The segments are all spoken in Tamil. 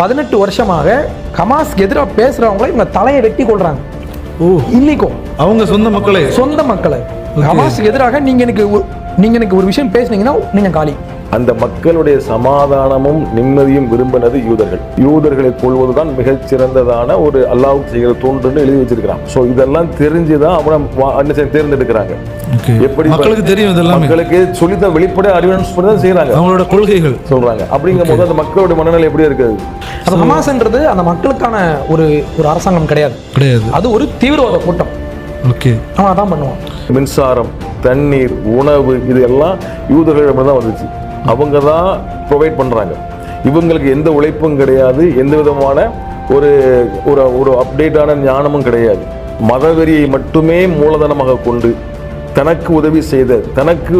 பதினெட்டு வருஷமாக ஹமாஸ்க்கு எதிராக பேசுறவங்கள இவங்க தலையை வெட்டி கொள்றாங்க ஓ. இன்னைக்கும் அவங்க சொந்த மக்களே. சொந்த மக்களை. ஹமாஸ்க்கு எதிராக நீங்க எனக்கு நீங்க எனக்கு ஒரு விஷயம் பேசுனீங்கன்னா நீங்க காலி. அந்த மக்களுடைய சமாதானமும் நிம்மதியும் விரும்பினது யூதர்கள். யூதர்களை கொள்வதுதான் மிகச் சிறந்ததான ஒரு அல்லாவுக்கு செய்கிற தோன்றுன்னு எழுதி வச்சிருக்கிறான். சோ இதெல்லாம் தெரிஞ்சுதான் அவனை தேர்ந்தெடுக்கிறாங்க. எப்படி மக்களுக்கு தெரியும் இதெல்லாமே. மக்களுக்கு சொல்லித்தான் வெளிப்படையா அறிவினன்ஸ் பண்ணி தான் செய்யறாங்க அவங்களோட கொள்கைகள். சொல்றாங்க. அப்படிங்கும் போது அந்த மக்களுடைய மனநிலை எப்படி இருக்குது? அப்ப ஹமாஸ்ன்றது அந்த மக்களுக்கான ஒரு ஒரு அரசாங்கம் கிடையாது. கிடையாது. அது ஒரு தீவிரவாத கூட்டம். ஓகே அவன் அதான் பண்ணுவான். மின்சாரம் தண்ணீர் உணவு இது எல்லாம் யூதர்களிடம் தான் வந்துச்சு. அவங்க தான் ப்ரொவைட் பண்றாங்க. இவங்களுக்கு எந்த உழைப்பும் கிடையாது எந்த விதமான ஒரு ஒரு ஒரு அப்டேட்டான ஞானமும் கிடையாது. மதவெறியை மட்டுமே மூலதனமாக கொண்டு தனக்கு உதவி செய்த தனக்கு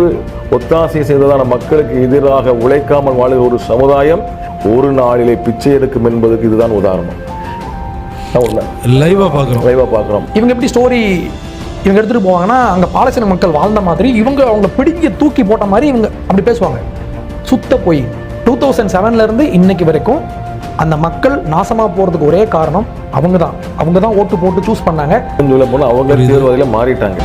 ஒத்தாசை செய்ததான மக்களுக்கு எதிராக உழைக்காமல் வாழுகிற ஒரு சமுதாயம் ஒரு நாளிலே பிச்சை எடுக்கும் என்பதற்கு இதுதான் உதாரணம். அதான் உண்மை லைவா பார்க்குறோம். லைவா பார்க்குறோம். இவங்க எப்படி ஸ்டோரி இவங்க எடுத்துட்டு போவாங்கன்னா அங்க பாலஸ்தீன மக்கள் வாழ்ந்த மாதிரி இவங்க அவங்கள பிடிக்க தூக்கி போட்ட மாதிரி இவங்க அப்படி பேசுவாங்க. சுத்த போய். டூ தௌசண்ட் செவன்ல இருந்து இன்னைக்கு வரைக்கும் அந்த மக்கள் நாசமா போறதுக்கு ஒரே காரணம் அவங்க தான் அவங்க தான் ஓட்டு போட்டு சூஸ் பண்ணாங்க. அவங்க மாறிட்டாங்க.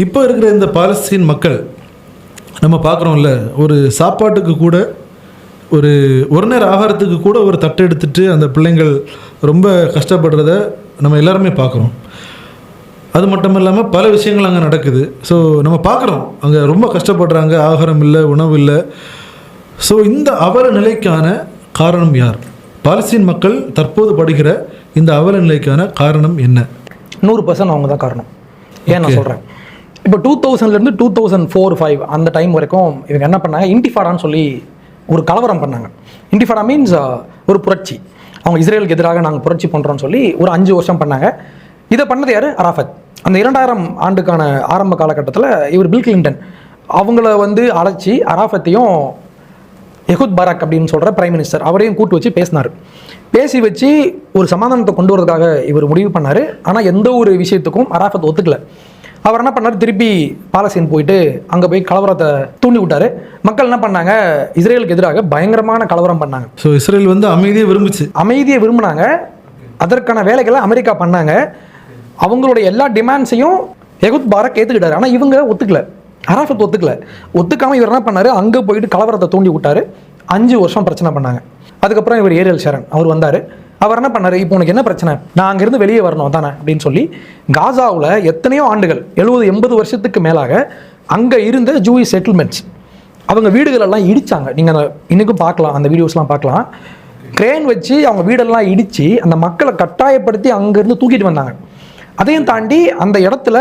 இப்போ இருக்கிற இந்த பாலஸ்தீன் மக்கள் நம்ம பார்க்குறோம்ல ஒரு சாப்பாட்டுக்கு கூட ஒரு ஒரு நேர ஆகாரத்துக்கு கூட ஒரு தட்டு எடுத்துட்டு அந்த பிள்ளைங்கள் ரொம்ப கஷ்டப்படுறத நம்ம எல்லாருமே பார்க்குறோம். அது மட்டும் இல்லாமல் பல விஷயங்கள் அங்கே நடக்குது. ஸோ நம்ம பார்க்குறோம். அங்கே ரொம்ப கஷ்டப்படுறாங்க. ஆகாரம் இல்லை உணவு இல்லை. ஸோ இந்த அவல நிலைக்கான காரணம் யார்? பாலஸ்தீன் மக்கள் தற்போது படுகிற இந்த அவல நிலைக்கான காரணம் என்ன? நூறு பர்சன்ட் அவங்க தான் காரணம். ஏன் நான் சொல்கிறேன் இப்போ டூ தௌசண்ட்லேருந்து டூ தௌசண்ட் ஃபோர் ஃபைவ் அந்த டைம் வரைக்கும் இவங்க என்ன பண்ணாங்க? இன்டிஃபாடான்னு சொல்லி ஒரு கலவரம் பண்ணாங்க. இன்டிஃபாடா மீன்ஸ் uh, ஒரு புரட்சி. அவங்க இஸ்ரேலுக்கு எதிராக நாங்கள் புரட்சி பண்ணுறோம்னு சொல்லி ஒரு அஞ்சு வருஷம் பண்ணாங்க. இதை பண்ணது யார்? அராஃபத். அந்த இரண்டாயிரம் ஆண்டுக்கான ஆரம்ப காலகட்டத்தில் இவர் பில் கிளின்டன் அவங்கள வந்து அழைச்சி அராஃபத்தையும் எஹுத் பராக் அப்படின்னு சொல்கிற பிரைம் மினிஸ்டர் அவரையும் கூட்டு வச்சு பேசினார். பேசி வச்சு ஒரு சமாதானத்தை கொண்டு வரதுக்காக இவர் முடிவு பண்ணார். ஆனால் எந்த ஒரு விஷயத்துக்கும் அராஃபத் ஒத்துக்கலை. அவர் என்ன பண்ணார்? திருப்பி பாலஸ்தீன் போயிட்டு அங்கே போய் கலவரத்தை தூண்டி விட்டாரு. மக்கள் என்ன பண்ணாங்க? இஸ்ரேலுக்கு எதிராக பயங்கரமான கலவரம் பண்ணாங்க. ஸோ இஸ்ரேல் வந்து அமைதியை விரும்புச்சு. அமைதியை விரும்பினாங்க. அதற்கான வேலைகளை அமெரிக்கா பண்ணாங்க. அவங்களுடைய எல்லா டிமாண்ட்ஸையும் எகுத் பாரக் ஏற்றுக்கிட்டாரு ஆனால் இவங்க ஒத்துக்கல. அராஃபத் ஒத்துக்கல. ஒத்துக்காம இவர் என்ன பண்ணாரு? அங்கே போயிட்டு கலவரத்தை தூண்டி விட்டாரு. அஞ்சு வருஷம் பிரச்சனை பண்ணாங்க. அதுக்கப்புறம் இவர் ஏரியல் ஷரன் அவர் வந்தார். அவர் என்ன பண்ணார்? இப்போ உனக்கு என்ன பிரச்சனை? நான் அங்கேருந்து வெளியே வரணும் தானே அப்படின்னு சொல்லி காசாவில் எத்தனையோ ஆண்டுகள் எழுபது எண்பது வருஷத்துக்கு மேலாக அங்கே இருந்த ஜூயி செட்டில்மெண்ட்ஸ் அவங்க வீடுகளெல்லாம் இடித்தாங்க நீங்கள் அந்த இன்னைக்கும் பார்க்கலாம் அந்த வீடியோஸ்லாம் பார்க்கலாம். கிரேன் வச்சு அவங்க வீடெல்லாம் இடித்து அந்த மக்களை கட்டாயப்படுத்தி அங்கேருந்து தூக்கிட்டு வந்தாங்க. அதையும் தாண்டி அந்த இடத்துல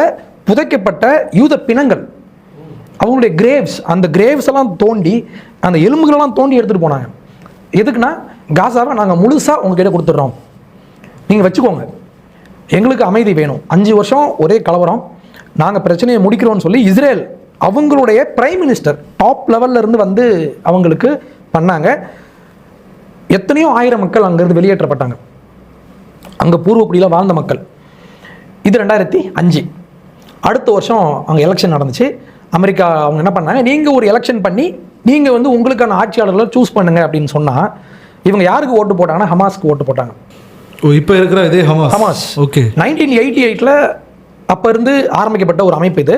புதைக்கப்பட்ட யூத பிணங்கள். அவங்களுடைய கிரேவ்ஸ் அந்த கிரேவ்ஸ் எல்லாம் தோண்டி அந்த எலும்புகளெல்லாம் தோண்டி எடுத்துகிட்டு போனாங்க. எதுக்குன்னா காசாவை நாங்கள் முழுசாக உங்ககிட்ட கொடுத்துட்றோம். நீங்கள் வச்சுக்கோங்க. எங்களுக்கு அமைதி வேணும். அஞ்சு வருஷம் ஒரே கலவரம். நாங்கள் பிரச்சனையை முடிக்கிறோம்னு சொல்லி இஸ்ரேல் அவங்களுடைய பிரைம் மினிஸ்டர் டாப் லெவல்ல இருந்து வந்து அவங்களுக்கு பண்ணாங்க. எத்தனையோ ஆயிரம் மக்கள் அங்கேருந்து வெளியேற்றப்பட்டாங்க. அங்கே பூர்வக்குடியில் வாழ்ந்த மக்கள். இது ரெண்டாயிரத்தி அஞ்சு. அடுத்த வருஷம் அங்கே எலெக்ஷன் நடந்துச்சு. அமெரிக்கா அவங்க என்ன பண்ணாங்க? நீங்கள் ஒரு எலெக்ஷன் பண்ணி நீங்கள் வந்து உங்களுக்கான ஆட்சியாளர்களை சூஸ் பண்ணுங்கள் அப்படின்னு சொன்னால் இவங்க யாருக்கு ஓட்டு போட்டாங்கன்னா ஹமாஸ்க்கு ஓட்டு போட்டாங்க. ஓ இப்போ இருக்கிற இதே Hamas. Hamas. Okay. Nineteen eighty எயிட்டில் அப்போ இருந்து ஆரம்பிக்கப்பட்ட ஒரு அமைப்பு இது.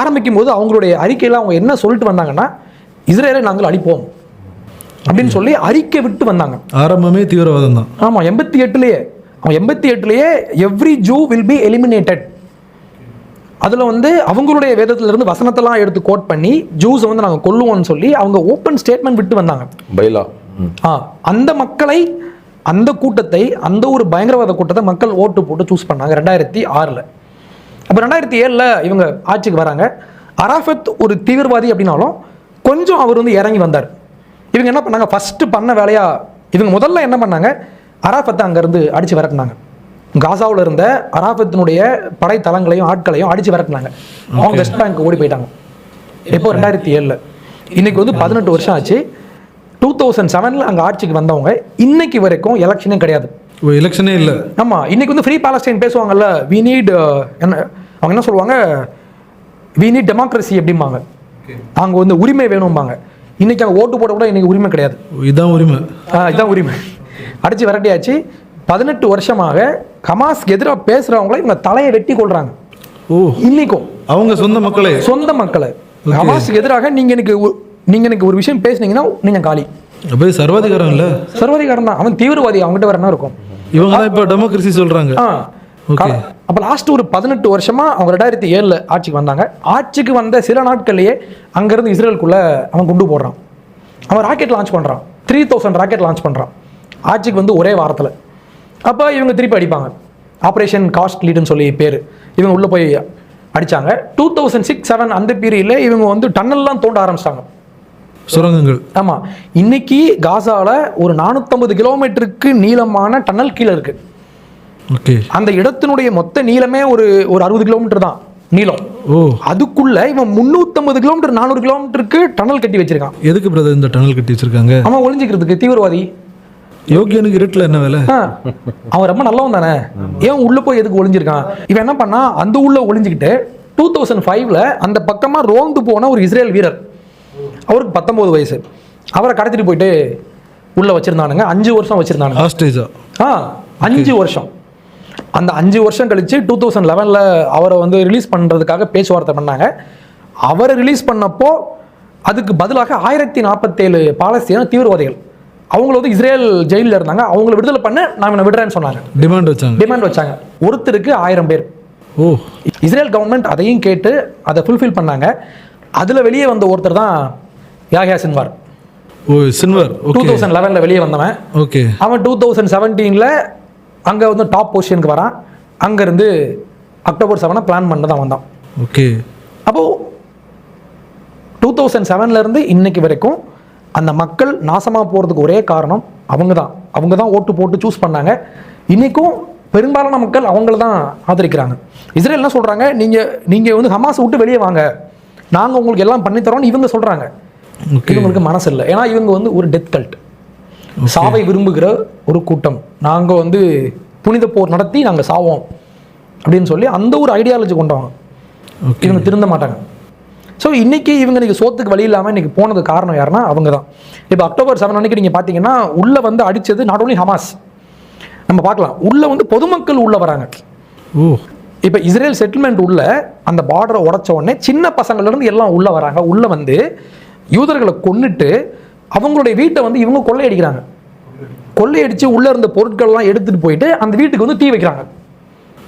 ஆரம்பிக்கும் போது அவங்களுடைய அறிக்கையில் அவங்க என்ன சொல்லிட்டு வந்தாங்கன்னா இஸ்ரேலை நாங்கள் அழிப்போம். அப்படின்னு சொல்லி அறிக்கை விட்டு வந்தாங்க. ஆரம்பமே தீவிரவாதம் தான். ஆமாம் எண்பத்தி எட்டுலேயே அவன் எண்பத்தி எட்டுலேயே every Jew will be eliminated அதில் வந்து அவங்களுடைய வேதத்திலிருந்து வசனத்தெல்லாம் எடுத்து கோட் பண்ணி ஜூஸை வந்து நாங்கள் கொல்லுவோம்னு சொல்லி அவங்க ஓப்பன் ஸ்டேட்மெண்ட் விட்டு வந்தாங்க. பைலா. அந்த மக்களை அந்த கூட்டத்தை அந்த ஒரு பயங்கரவாத கூட்டத்தை மக்கள் ஓட்டு போட்டு சூஸ் பண்ணாங்க ரெண்டாயிரத்தி ஆறில். அப்போ ரெண்டாயிரத்தி ஏழில் இவங்க ஆட்சிக்கு வராங்க. அராஃபத் ஒரு தீவிரவாதி அப்படின்னாலும் கொஞ்சம் அவர் வந்து இறங்கி வந்தார். இவங்க என்ன பண்ணாங்க? ஃபஸ்ட்டு பண்ண வேலையாக இவங்க முதல்ல என்ன பண்ணாங்க? அராஃபத்தை அங்கேருந்து அடித்து விரட்டினாங்க. காசாவில் இருந்த அராஃபத்தினுடைய படைத்தளங்களையும் ஆட்களையும் அடித்து விரட்டினாங்க. அவங்க வெஸ்ட் பேங்க் ஓடி போயிட்டாங்க. இப்போ ரெண்டாயிரத்தி ஏழில். இன்னைக்கு வந்து பதினெட்டு வருஷம் ஆச்சு. டூ தௌசண்ட் செவனில் அங்கே ஆட்சிக்கு வந்தவங்க இன்னைக்கு வரைக்கும் எலெக்ஷனே கிடையாது. எலெக்ஷனே இல்லை. ஆமா இன்னைக்கு வந்து ஃப்ரீ பாலஸ்டைன் பேசுவாங்கல்ல வி நீட் என்ன அவங்க என்ன சொல்லுவாங்க? வி நீட் டெமோக்ரஸி அப்படிம்பாங்க. அங்க வந்து உரிமை வேணும்பாங்க. இன்னைக்கு அங்கே ஓட்டு போட கூட இன்னைக்கு உரிமை கிடையாது. இதான் உரிமை. ஆ, இதான் உரிமை. அடிச்சு விரட்டியாச்சு. பதினெட்டு வருஷமாக ஹமாஸ்க்கு எதிராக பேசுறவங்கள இவங்க தலையை வெட்டி கொள்றாங்க ஓ. இன்னைக்கும். அவங்க சொந்த மக்களே. சொந்த மக்களை. ஹமாஸ்க்கு எதிராக நீங்க எனக்கு ஒரு- நீங்க எனக்கு ஒரு விஷயம் பேசுனீங்கன்னா நீங்க காலி. அப்போ சர்வாதிகாரம் இல்லை சர்வாதிகாரம் தான். அவன் தீவிரவாதி அவங்ககிட்ட வர என்ன இருக்கும்? இவங்க தான் இப்போ டெமோக்ரஸி சொல்கிறாங்க. கால- அப்ப லாஸ்ட் ஒரு பதினெட்டு வருஷமா அவங்க ரெண்டாயிரத்தி ஏழுல ஆட்சிக்கு வந்தாங்க. ஆட்சிக்கு வந்த சில நாட்கள்லயே அங்கிருந்து இஸ்ரேலுக்குள்ள அவன் குண்டு போடுறான். அவன் ராக்கெட் லான்ச் பண்றான். த்ரீ தௌசண்ட் ராக்கெட் லான்ச் பண்றான். ஆட்சிக்கு வந்து ஒரே வாரத்துல. அப்ப இவங்க திருப்பி அடிப்பாங்க. ஆப்ரேஷன் காஸ்ட் லீடுன்னு சொல்லி பேர். இவங்க உள்ள போய் அடிச்சாங்க. டூ தௌசண்ட் சிக்ஸ் செவன் அந்த பீரியட்ல இவங்க வந்து டன்னல்லாம் தோண்ட ஆரம்பிச்சிட்டாங்க. சுரங்கங்கள். ஆமா. இன்னைக்கு காசால ஒரு நானூத்தம்பது கிலோமீட்டருக்கு நீளமான டன்னல் கீழே இருக்கு. ஓகே. அந்த இடத்தினுடைய மொத்த நீளமே ஒரு ஒரு அறுபது கிலோமீட்டர் தான் நீளம். ஓ. அதுக்குள்ள இவன் முந்நூற்றம்பது கிலோமீட்டர் நானூறு கிலோமீட்டருக்கு டனல் கட்டி வச்சிருக்கான். எதுக்கு பிரதர் இந்த டனல் கட்டி வச்சிருக்காங்க? அவன் ஒளிஞ்சிக்கிறதுக்கு தீவிரவாதி. யோகியனுக்கு இருட்டில் என்ன வேலை? அவன் ரொம்ப நல்லவன் தானே? ஏன் உள்ள போய் எதுக்கு ஒளிஞ்சிருக்கான்? இவன் என்ன பண்ணா அந்த உள்ள ஒளிஞ்சுக்கிட்டு டூ தௌசண்ட் ஃபைவ்ல அந்த பக்கமா ரோந்து போன ஒரு இஸ்ரேல் வீரர். அவருக்கு பத்தொன்பது வயசு. அவரை கடத்திட்டு போயிட்டு உள்ள வச்சிருந்தானுங்க. அஞ்சு வருஷம் வச்சிருந்தானுங்க. ஹாஸ்டேஜா ஆ? அஞ்சு வருஷம். அந்த அஞ்சு வருஷம் கழிச்சு டூ தௌசண்ட் லெவனில் அவரை வந்து ரிலீஸ் பண்ணுறதுக்காக பேச்சுவார்த்தை பண்ணாங்க. அவரை ரிலீஸ் பண்ணப்போ அதுக்கு பதிலாக ஆயிரத்தி நாற்பத்தேழு பாலஸ்தீன தீவிரவாதிகள் அவங்கள வந்து இஸ்ரேல் ஜெயிலில் இருந்தாங்க. அவங்கள விடுதலை பண்ண நான் இவனை விடுறேன்னு சொன்னாங்க. டிமாண்ட் வச்சாங்க. டிமாண்ட் வச்சாங்க. ஒருத்தருக்கு ஆயிரம் பேர். ஓ. இஸ்ரேல் கவர்மெண்ட் அதையும் கேட்டு அதை ஃபுல்ஃபில் பண்ணாங்க. அதில் வெளியே வந்த ஒருத்தர் தான் யாஹியா சின்வார். ஓ சில்வர் டூ தௌசண்ட் லெவனில் வெளியே வந்தவன். ஓகே அவன் டூ தௌசண்ட் செவன்டீனில் அங்கே வந்து டாப் பொசிஷனுக்கு வரான். அங்கேருந்து அக்டோபர் செவனை பிளான் பண்ண தான் வந்தான். ஓகே அப்போது டூ தௌசண்ட் செவன்லேருந்து இன்னைக்கு வரைக்கும் அந்த மக்கள் நாசமாக போகிறதுக்கு ஒரே காரணம் அவங்க தான். அவங்க தான் ஓட்டு போட்டு சூஸ் பண்ணாங்க. இன்றைக்கும் பெரும்பாலான மக்கள் அவங்கள தான் ஆதரிக்கிறாங்க. இஸ்ரேல் என்ன சொல்கிறாங்க நீங்கள் நீங்கள் வந்து ஹமாஸ் விட்டு வெளியே வாங்க. நாங்கள் உங்களுக்கு எல்லாம் பண்ணித்தரோம்னு இவங்க சொல்கிறாங்க இவங்களுக்கு மனசு இல்லை. ஏன்னா இவங்க வந்து ஒரு டெத் கல்ட் சாவை விரும்புகிற ஒரு கூட்டம். நாங்கள் வந்து புனித போர் நடத்தி நாங்கள் சாவோம் அப்படின்னு சொல்லி அந்த ஒரு ஐடியாலஜி கொண்டவங்க இவங்க திருந்த மாட்டாங்க. ஸோ இன்னைக்கு இவங்க இன்னைக்கு சோத்துக்கு வழி இல்லாமல் இன்னைக்கு போனது காரணம் யாருன்னா அவங்க தான் இப்போ அக்டோபர் செவன் அன்னைக்கு நீங்கள் பார்த்தீங்கன்னா உள்ளே வந்து அடித்தது நாட் only ஹமாஸ் நம்ம பார்க்கலாம். உள்ளே வந்து பொதுமக்கள் உள்ளே வராங்க. ஓ. இப்போ இஸ்ரேல் செட்டில்மெண்ட் உள்ள அந்த பார்டரை உடைச்ச உடனே சின்ன பசங்கள்ல இருந்து எல்லாம் உள்ள வராங்க. உள்ள வந்து யூதர்களை கொன்னுட்டு அவங்களுடைய வீட்டை வந்து இவங்க கொள்ளையடிக்கிறாங்க. கொள்ளையடிச்சு உள்ள இருந்த பொருட்கள்லாம் எடுத்துட்டு போயிட்டு அந்த வீட்டுக்கு வந்து தீ வைக்கிறாங்க.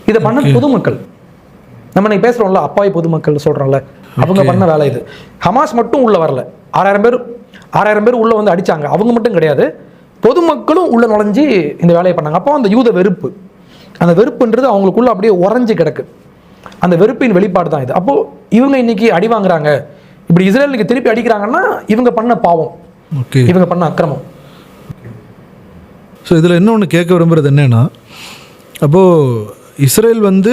இதை பண்ண பொதுமக்கள். நம்ம இன்னைக்கு பேசுறோம்ல அப்பாவி பொதுமக்கள் சொல்றோம்ல. அவங்க பண்ண வேலை இது. ஹமாஸ் மட்டும் உள்ள வரல. ஆறாயிரம் பேர் ஆறாயிரம் பேர் உள்ள வந்து அடிச்சாங்க. அவங்க மட்டும் கிடையாது. பொதுமக்களும் உள்ள நுழைஞ்சு இந்த வேலையை பண்ணாங்க. அப்போ அந்த யூத வெறுப்பு. அந்த வெறுப்புன்றது அவங்களுக்குள்ள அப்படியே உறைஞ்சு கிடக்கு. அந்த வெறுப்பின் வெளிப்பாடு தான் இது. அப்போ இவங்க இன்னைக்கு அடி வாங்குறாங்க. இப்படி இஸ்ரேலுக்கு திருப்பி அடிக்கிறாங்கன்னா இவங்க பண்ண பாவம். ஓகே. இவங்க பண்ண அக்கிரமம். ஸோ இதில் இன்னொன்று கேட்க விரும்புகிறது என்னன்னா அப்போது இஸ்ரேல் வந்து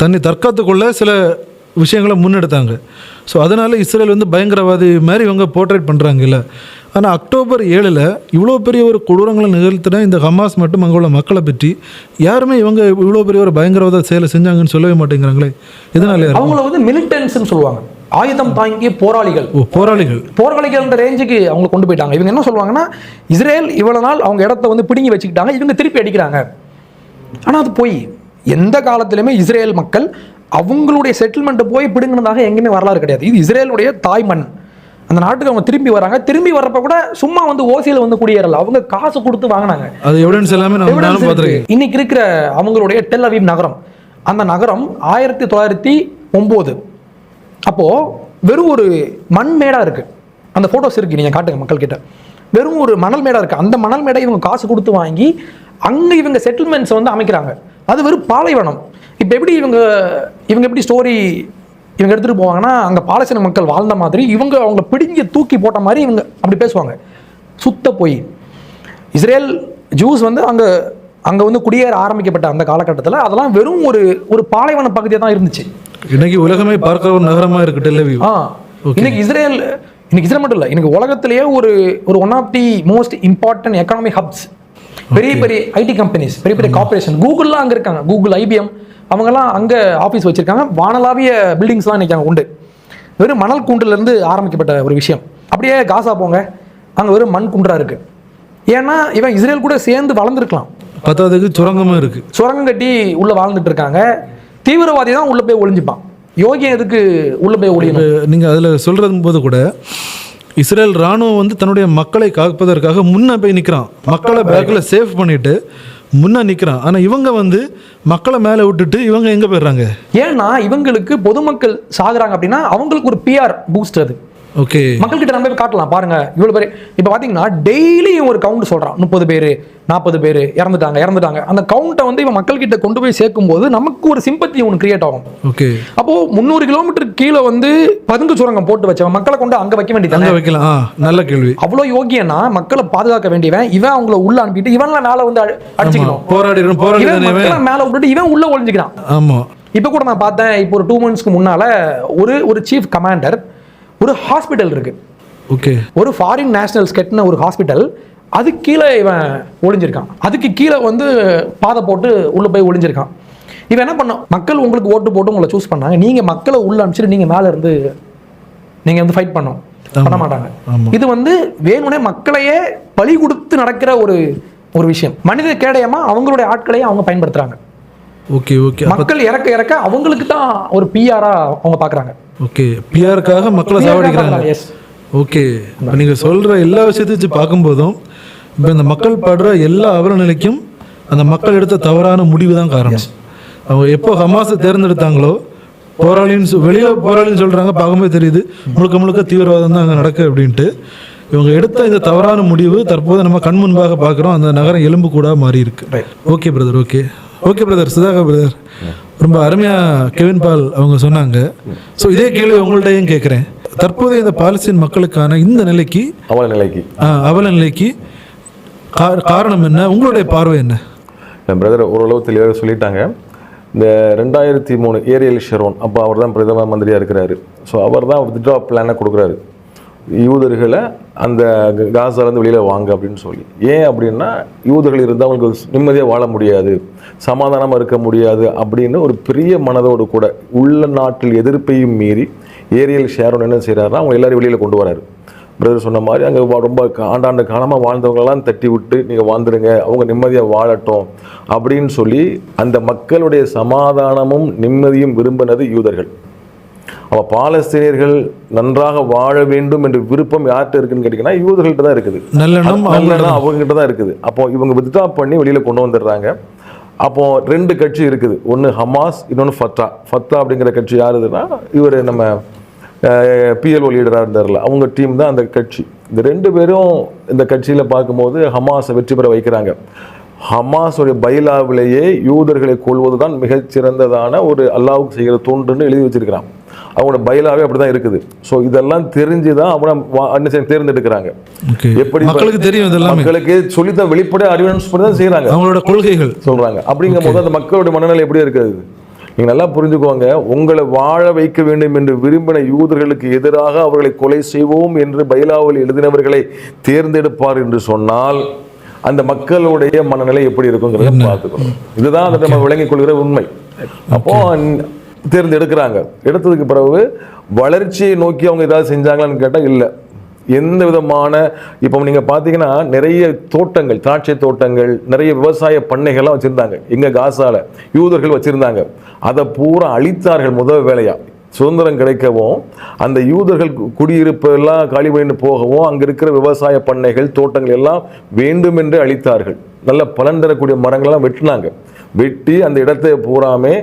தன்னை தற்காத்துக்கொள்ள சில விஷயங்களை முன்னெடுத்தாங்க. ஸோ அதனால் இஸ்ரேல் வந்து பயங்கரவாதி மாதிரி இவங்க போர்ட்ரேட் பண்ணுறாங்கல்ல ஆனால் அக்டோபர் ஏழில் இவ்வளோ பெரிய ஒரு கொடூரங்களை நிகழ்த்தின இந்த ஹமாஸ் மற்றும் அங்கே உள்ள மக்களை பற்றி யாருமே இவங்க இவ்வளோ பெரிய ஒரு பயங்கரவாத செயலை செஞ்சாங்கன்னு சொல்லவே மாட்டேங்கிறாங்களே. இதனால அவங்கள வந்து மிலிட்டன்ஸ்னு சொல்லுவாங்க. ஆயுதம் தாங்கிய போராளிகள். போராளிகள். போர்வழிகள்ன்ற ரேஞ்சுக்கு அவங்க கொண்டு போயிட்டாங்க. இவங்க என்ன சொல்லுவாங்கன்னா இஸ்ரேல் இவ்வளவு நாள் அவங்க இடத்த வந்து பிடுங்கி வச்சுக்கிட்டாங்க. இவங்க திருப்பி அடிக்கிறாங்க. ஆனா அது போய் எந்த காலத்திலுமே இஸ்ரேல் மக்கள் அவங்களுடைய செட்டில்மெண்ட்டை போய் பிடுங்கினதாக எங்கேயுமே வரலாறு கிடையாது. இது இஸ்ரேலுடைய தாய் மண் அந்த நாட்டுக்கு அவங்க திரும்பி வராங்க. திரும்பி வர்றப்ப கூட சும்மா வந்து ஓசியில் வந்து குடியேறல. அவங்க காசு கொடுத்து வாங்கினாங்க. அது எவிடன்ஸ் எல்லாமே இன்னைக்கு இருக்கிற அவங்களுடைய டெல் அவீவ் நகரம். அந்த நகரம் ஆயிரத்தி தொள்ளாயிரத்தி ஒன்பது அப்போது வெறும் ஒரு மண் மேடாக இருக்குது அந்த ஃபோட்டோஸ் இருக்குது நீங்கள் காட்டுங்க மக்கள்கிட்ட. வெறும் ஒரு மணல் மேடாக இருக்குது அந்த மணல் மேடை இவங்க காசு கொடுத்து வாங்கி அங்கே இவங்க செட்டில்மெண்ட்ஸ் வந்து அமைக்கிறாங்க. அது வெறும் பாலைவனம். இப்போ எப்படி இவங்க இவங்க எப்படி ஸ்டோரி இவங்க எடுத்துகிட்டு போவாங்கன்னா அங்கே பாலஸ்தீன மக்கள் வாழ்ந்த மாதிரி இவங்க அவங்க பிடிங்கி தூக்கி போட்ட மாதிரி இவங்க அப்படி பேசுவாங்க. சுத்த போய். இஸ்ரேல் ஜூஸ் வந்து அங்கே அங்கே வந்து குடியேற ஆரம்பிக்கப்பட்ட அந்த காலகட்டத்தில் அதெல்லாம் வெறும் ஒரு ஒரு பாலைவன பகுதியாக தான் இருந்துச்சு. இன்னைக்கு உலகமே பார்க்கிற ஒரு நகரமா இருக்கு டெல்லவி ஆ இன்னைக்கு இஸ்ரேல் இன்னைக்கு இஸ்ரேல் மட்டும் இல்லை இன்னைக்கு உலகத்திலேயே ஒரு ஒரு one of the most important economic hubs பெரிய பெரிய ஐடி கம்பெனிஸ் பெரிய பெரிய கார்பரேஷன் கூகுள்லாம் அங்கே இருக்காங்க. கூகுள் ஐபிஎம் அவங்கெல்லாம் அங்கே ஆஃபீஸ் வச்சிருக்காங்க. வானளாவிய பில்டிங்ஸ்லாம் இன்னைக்கு அங்கே உண்டு. வெறும் மணல் குண்டுல இருந்து ஆரம்பிக்கப்பட்ட ஒரு விஷயம். அப்படியே காசா போங்க. அங்கே வெறும் மண் குன்றா இருக்கு. ஏன்னா இவன் இஸ்ரேல் கூட சேர்ந்து வளர்ந்துருக்கலாம். பத்தாவதுக்கு சுரங்கமும் இருக்கு. சுரங்கம் கட்டி உள்ள வாழ்ந்துட்டு இருக்காங்க. தீவிரவாதி தான் உள்ள போய் ஒளிஞ்சுப்பான். யோகியம் எதுக்கு உள்ள போய் ஒளியணும்? இப்ப நீங்க அதுல சொல்றது போது கூட இஸ்ரேல் ராணுவம் வந்து தன்னுடைய மக்களை காப்பதற்காக முன்ன போய் நிக்கிறான். மக்களை பேக்ல சேஃப் பண்ணிட்டு முன்ன நிக்கிறான். ஆனா இவங்க வந்து மக்களை மேல விட்டுட்டு இவங்க எங்க போயிடுறாங்க? ஏன்னா இவங்களுக்கு பொதுமக்கள் சாகுறாங்க அப்படின்னா அவங்களுக்கு ஒரு பிஆர் பூஸ்ட் அது. ஓகே மக்கள் கிட்ட நம்ம காட்டலாம். பாருங்க இவ்வளவு பேர். இப்போ பாத்தீங்கன்னா டெய்லி ஒரு கவுண்ட் சொல்றான். முப்பது பேர் நாற்பது பேர் இறந்துட்டாங்க இறந்துட்டாங்க. அந்த கவுண்ட்டை வந்து இவன் மக்கள் கிட்ட கொண்டு போய் சேர்க்கும் போது நமக்கு ஒரு சிம்பத்தி ஒன்று கிரியேட் ஆகும். ஓகே அப்போ முந்நூறு கிலோமீட்டர் கீழே வந்து பதுங்கு சுரங்கம் போட்டு வச்சவன் மக்களை கொண்டு அங்க வைக்க அங்க வேண்டியது வைக்கலாம். ஆ நல்ல கேள்வி. அவ்வளோ யோகியனா மக்களை பாதுகாக்க வேண்டியவன் இவன் அவங்கள உள்ள அனுப்பிட்டு இவன்லாம் மேல வந்து அடி- அடிச்சுக்கணும். போராடிடும் போராடி மேல விட்டுட்டு இவன் உள்ள ஒளிஞ்சுக்கிறான். ஆமா. இப்போ கூட நான் பார்த்தேன் இப்போ ஒரு டூ மந்த்ஸ்க்கு முன்னால ஒரு ஒரு சீஃப் கமாண்டர் ஒரு ஹாஸ்பிட்டல் இருக்கு. ஓகே. ஒரு ஃபாரின் நேஷனல்ஸ் கட்டின ஒரு ஹாஸ்பிட்டல் அதுக்கு கீழே இவன் ஒளிஞ்சிருக்கான். அதுக்கு கீழே வந்து பாதை போட்டு உள்ள போய் ஒளிஞ்சிருக்கான். இவன் என்ன பண்ணோம் மக்கள் உங்களுக்கு ஓட்டு போட்டு உங்களை சூஸ் பண்ணாங்க. நீங்க மக்களை உள்ள அனுப்பிச்சிட்டு நீங்க மேல இருந்து நீங்க வந்து ஃபைட் பண்ணோம் பண்ண மாட்டாங்க. இது வந்து வேணும்னே மக்களையே பலி கொடுத்து நடக்கிற ஒரு ஒரு விஷயம். மனித கேடயமா அவங்களுடைய ஆட்களையே அவங்க பயன்படுத்துறாங்க. ஓகே ஓகே மக்கள் இறக்க இறக்க அவங்களுக்கு தான் ஒரு பிஆரா அவங்க பாக்குறாங்க. ஓகே பிஆருக்காக மக்களை சாவடிக்கிறாங்க. எஸ் ஓகே இப்போ நீங்கள் சொல்கிற எல்லா விஷயத்தையும் வச்சு பார்க்கும்போதும் இப்போ இந்த மக்கள் படுற எல்லா அவலநிலைக்கும் அந்த மக்கள் எடுத்த தவறான முடிவு தான் காரணம். அவங்க எப்போ ஹமாஸை தேர்ந்தெடுத்தாங்களோ போராளின்னு வெளியில போராளின்னு சொல்கிறாங்க பார்க்கும்போது தெரியுது முழுக்க முழுக்க தீவிரவாதம் தான் அங்கே நடக்கு அப்படின்ட்டு. இவங்க எடுத்த இந்த தவறான முடிவு தற்போது நம்ம கண் முன்பாக பார்க்குறோம் அந்த நகரம் எலும்பு கூட மாறி இருக்கு. Okay brother okay okay brother Sudhakar brother ரொம்ப அருமையாக கெவின் பால் அவங்க சொன்னாங்க. ஸோ இதே கேள்வி உங்கள்கிட்டயும் கேட்குறேன் தற்போதைய இந்த பாலஸ்தீன் மக்களுக்கான இந்த நிலைக்கு அவல நிலைக்கு. அவல நிலைக்கு காரணம் என்ன? உங்களுடைய பார்வை என்ன? என் பிரதர் ஓரளவு தெளிவாக சொல்லிட்டாங்க. இந்த ரெண்டாயிரத்தி மூணு ஏரியல் ஷெரோன் அப்போ அவர் தான் பிரதம மந்திரியாக இருக்கிறாரு. ஸோ அவர் தான் வித்ட்ரா பிளானை கொடுக்குறாரு. யூதர்களை அந்த காசாலேருந்து வெளியில் வாங்க அப்படின்னு சொல்லி. ஏன் அப்படின்னா யூதர்கள் இருந்தால் அவங்களுக்கு நிம்மதியாக வாழ முடியாது சமாதானமாக இருக்க முடியாது அப்படின்னு ஒரு பெரிய மனதோடு கூட உள்ள நாட்டில் எதிர்ப்பையும் மீறி ஏரியல் ஷேரோன் என்ன செய்கிறாருன்னா அவங்க எல்லோரும் வெளியில் கொண்டு வராரு. பிரதர் சொன்ன மாதிரி அங்கே ரொம்ப ஆண்டாண்டு காலமாக வாழ்ந்தவங்களெல்லாம் தட்டி விட்டு நீங்கள் வாழ்ந்துருங்க அவங்க நிம்மதியாக வாழட்டும் அப்படின்னு சொல்லி அந்த மக்களுடைய சமாதானமும் நிம்மதியும் விரும்பினது யூதர்கள். அப்போ பாலஸ்தீனியர்கள் நன்றாக வாழ வேண்டும் என்ற விருப்பம் யார்கிட்ட இருக்குன்னு கேட்டிங்கன்னா யூதர்கள்ட்ட தான் இருக்குது. நல்லெண்ணம் நல்லெண்ணம் அவங்ககிட்ட தான் இருக்குது. அப்போ இவங்க வித்ட்ரா பண்ணி வெளியில் கொண்டு வந்துடுறாங்க. அப்போ ரெண்டு கட்சி இருக்குது. ஒன்று ஹமாஸ் இன்னொன்று ஃபத்தா. ஃபத்தா அப்படிங்கிற கட்சி யாருதுன்னா இவர் நம்ம பிஎல்ஓ லீடராக இருந்தார்ல. அவங்க டீம் தான் அந்த கட்சி. இந்த ரெண்டு பேரும் இந்த கட்சியில் பார்க்கும்போது ஹமாஸை வெற்றி பெற வைக்கிறாங்க. ஹமாஸுடைய பைலாவிலேயே யூதர்களை கொள்வது தான் மிகச்சிறந்ததான ஒரு அல்லாவுக்கு செய்கிற தொண்டுன்னு எழுதி வச்சிருக்கிறான். அவங்களோட பைலாவே அப்படி தான் இருக்குது. ஸோ இதெல்லாம் தெரிஞ்சு தான் என்ன செய்ய- தேர்ந்தெடுக்கிறாங்க. எப்படி மக்களுக்கு தெரியும் இது எல்லாமே மக்களுக்கு சொல்லித்தான் வெளிப்படையாக அறிவினன்ஸ் பண்ணி தான் செய்கிறாங்க அவங்களோட கொள்கைகள். சொல்றாங்க. அப்படிங்கும் போது அந்த மக்களுடைய மனநிலை எப்படி இருக்குது? நீங்க நல்லா புரிஞ்சுக்கோங்க. உங்களை வாழ வைக்க வேண்டும் என்று விரும்பின யூதர்களுக்கு எதிராக அவர்களை கொலை செய்வோம் என்று பைலாவில் எழுதினவர்களை தேர்ந்தெடுப்பார் என்று சொன்னால் அந்த மக்களுடைய மனநிலை எப்படி இருக்குங்கிறத பார்த்துக்கணும். இதுதான் அதை நம்ம விளங்கிக் கொள்கிற உண்மை. அப்போ தேர்ந்தெடுக்கிறாங்க. எடுத்ததுக்கு பிறகு வளர்ச்சியை நோக்கி அவங்க ஏதாவது செஞ்சாங்களான்னு கேட்டால் இல்லை. எந்த விதமான இப்போ நீங்கள் பார்த்தீங்கன்னா நிறைய தோட்டங்கள் திராட்சை தோட்டங்கள் நிறைய விவசாய பண்ணைகள்லாம் வச்சுருந்தாங்க. எங்கள் காசால யூதர்கள் வச்சுருந்தாங்க. அதை பூரா அழித்தார்கள் முதல் வேலையாக சுதந்திரம் கிடைக்கவும் அந்த யூதர்கள் கு- குடியிருப்பு எல்லாம் காலி பண்ணிட்டு போகவும் அங்கே இருக்கிற விவசாய பண்ணைகள் தோட்டங்கள் எல்லாம் வேண்டுமென்று அழித்தார்கள். நல்ல பலன் தரக்கூடிய மரங்களெல்லாம் வெட்டினாங்க. வெட்டி அந்த இடத்தை பூராமே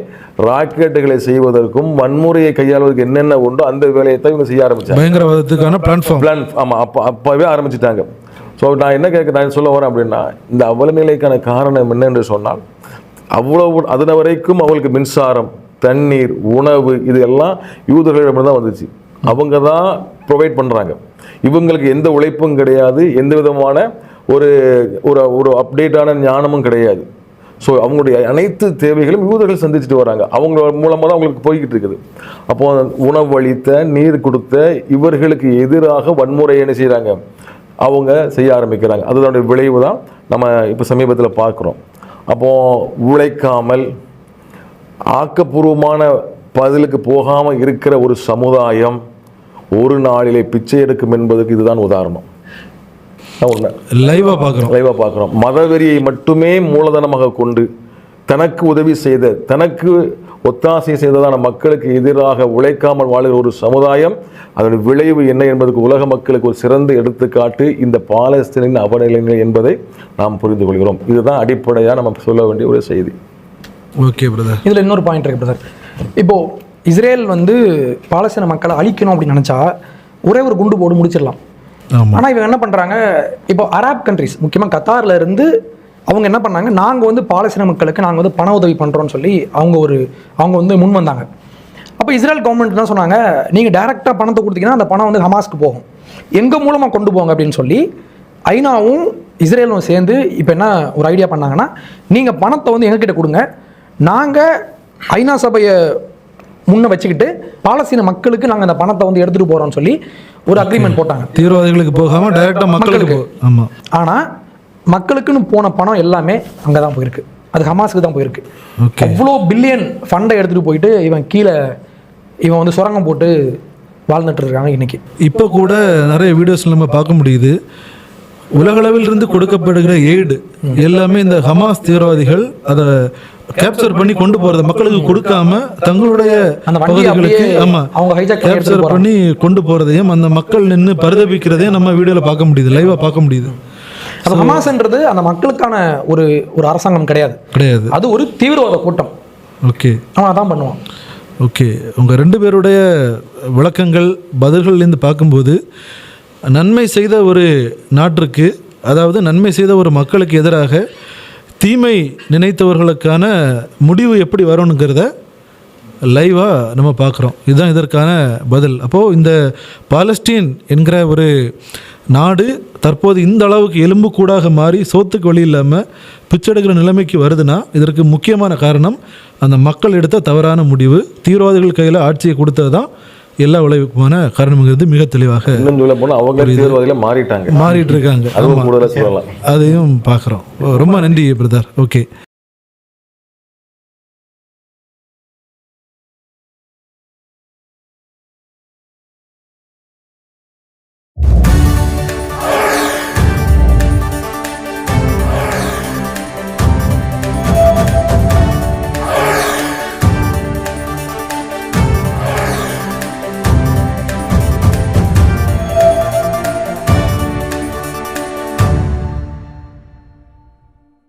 ராக்கெட்டுகளை செய்வதற்கும் வன்முறையை கையாளுவதற்கு என்னென்ன உண்டோ அந்த வேலையை தான் இவங்க செய்ய ஆரம்பிச்சாங்க. பயங்கரவாதத்துக்கான பிளாட்ஃபார்ம் பிளான் ஆமாம் அப்போ அப்போவே ஆரம்பிச்சிட்டாங்க. ஸோ நான் என்ன கேட்க நான் சொல்ல வரேன் அப்படின்னா இந்த அவலநிலைக்கான காரணம் என்ன என்று சொன்னால் அவ்வளவு அதன வரைக்கும் அவங்களுக்கு மின்சாரம் தண்ணீர் உணவு இது எல்லாம் யூதர்களிடம் தான் வந்துச்சு. அவங்க தான் ப்ரொவைட் பண்ணுறாங்க இவங்களுக்கு எந்த உழைப்பும் கிடையாது. எந்த விதமான ஒரு ஒரு ஒரு அப்டேட்டான ஞானமும் கிடையாது. ஸோ அவங்களுடைய அனைத்து தேவைகளும் யூதர்கள் சந்திச்சுட்டு வராங்க. அவங்க மூலமாக தான் அவங்களுக்கு போய்கிட்டு இருக்குது. அப்போ உணவளித்த நீர் கொடுத்த இவர்களுக்கு எதிராக வன்முறை என்ன செய்கிறாங்க அவங்க செய்ய ஆரம்பிக்கிறாங்க. அதனுடைய விளைவு தான் நம்ம இப்போ சமீபத்தில் பார்க்குறோம். அப்போது உழைக்காமல் ஆக்கப்பூர்வமான பதிலுக்கு போகாமல் இருக்கிற ஒரு சமுதாயம் ஒரு நாளிலே பிச்சை எடுக்கும் என்பதற்கு இதுதான் உதாரணம். உண்மை லைவாக பார்க்குறோம். லைவாக பார்க்குறோம். மதவெறியை மட்டுமே மூலதனமாக கொண்டு தனக்கு உதவி செய்த தனக்கு ஒத்தாசை செய்ததான மக்களுக்கு எதிராக உழைக்காமல் வாழுகிற ஒரு சமுதாயம் அதனுடைய விளைவு என்ன என்பதற்கு உலக மக்களுக்கு ஒரு சிறந்த எடுத்துக்காட்டு இந்த பாலஸ்தீனின் அவநிலைமை என்பதை நாம் புரிந்து கொள்கிறோம். இதுதான் அடிப்படையாக நம்ம சொல்ல வேண்டிய ஒரு செய்தி. ஓகே பிரதர் இதில் இன்னொரு பாயிண்ட் இருக்கு பிரதர் இப்போ இஸ்ரேல் வந்து பாலஸ்தீன மக்களை அழிக்கணும் அப்படின்னு நினச்சா ஒரே ஒரு குண்டு போடு முடிச்சிடலாம். ஆனால் இவங்க என்ன பண்ணுறாங்க இப்போ அராப் கண்ட்ரிஸ் முக்கியமாக கத்தாரில் இருந்து அவங்க என்ன பண்ணாங்க? நாங்கள் வந்து பாலஸ்தீன மக்களுக்கு நாங்கள் வந்து பண உதவி பண்ணுறோம்னு சொல்லி அவங்க ஒரு அவங்க வந்து முன் வந்தாங்க. அப்போ இஸ்ரேல் கவர்மெண்ட் தான் சொன்னாங்க நீங்கள் டேரெக்டாக பணத்தை கொடுத்தீங்கன்னா அந்த பணம் வந்து ஹமாஸ்க்கு போகும். எங்கள் மூலமாக கொண்டு போங்க? அப்படின்னு சொல்லி ஐநாவும் இஸ்ரேலும் சேர்ந்து இப்போ என்ன ஒரு ஐடியா பண்ணாங்கன்னா நீங்கள் பணத்தை வந்து எங்ககிட்ட கொடுங்க. நாங்கள் ஐநா சபையை முன்ன வச்சுக்கிட்டு பாலஸ்தீன மக்களுக்கு நாங்கள் அந்த பணத்தை வந்து எடுத்துகிட்டு போகிறோம்னு சொல்லி ஒரு அக்ரிமெண்ட் போட்டாங்க. தீவிரவாதிகளுக்கு போகாமல் டைரெக்டாக மக்களுக்கு ஆமாம் ஆனால் மக்களுக்குன்னு போன பணம் எல்லாமே அங்கே தான் போயிருக்கு. அது ஹமாஸுக்கு தான் போயிருக்கு. ஓகே அவ்வளோ பில்லியன் ஃபண்டை எடுத்துகிட்டு போயிட்டு இவன் கீழே இவன் வந்து சுரங்கம் போட்டு வாழ்ந்துட்டு இருக்காங்க இன்னைக்கு. இப்போ கூட நிறைய வீடியோஸ் நம்ம பார்க்க முடியுது. உலகளவில் இருந்து கொடுக்கப்படுகிற எய்டு எல்லாமே இந்த ஹமாஸ் தீவிரவாதிகள் அதை கேப்சர் பண்ணி கொண்டு போறது மக்களுக்கு கொடுக்காம தங்களுடைய பகுதிகளுக்கு ஆமா கேப்சர். பண்ணி கொண்டு போறதையும் அந்த மக்கள் நின்று பரிதபிக்கிறதையும் நம்ம வீடியோல பார்க்க முடியுது லைவா பார்க்க முடியுது. அப்போ ஹமாஸ்ன்றது அந்த மக்களுக்கான ஒரு ஒரு அரசாங்கம் கிடையாது. கிடையாது. அது ஒரு தீவிரவாத கூட்டம். ஓகே. அவன் அதான் பண்ணுவான். ஓகே. உங்கள் ரெண்டு பேருடைய விளக்கங்கள் பதில்கள்லேருந்து பார்க்கும்போது நன்மை செய்த ஒரு நாட்டிற்கு அதாவது நன்மை செய்த ஒரு மக்களுக்கு எதிராக தீமை நினைத்தவர்களுக்கான முடிவு எப்படி வரணுங்கிறத லைவாக நம்ம பார்க்குறோம். இதுதான் இதற்கான பதில். அப்போது இந்த பாலஸ்டீன் என்கிற ஒரு நாடு தற்போது இந்த அளவுக்கு எலும்புக்கூடாக மாறி சோத்துக்கு வழி இல்லாமல் பிச்செடுக்கிற நிலைமைக்கு வருதுன்னா இதற்கு முக்கியமான காரணம் அந்த மக்கள் எடுத்த தவறான முடிவு. தீவிரவாதிகள் கையில் ஆட்சியை கொடுத்தது தான் எல்லா விளைவுக்குமான காரணம்ங்கிறது மிக தெளிவாக மாறிட்டாங்க. மாறிட்டு இருக்காங்க. அதையும் பார்க்குறோம். ரொம்ப நன்றி பிரதர். ஓகே.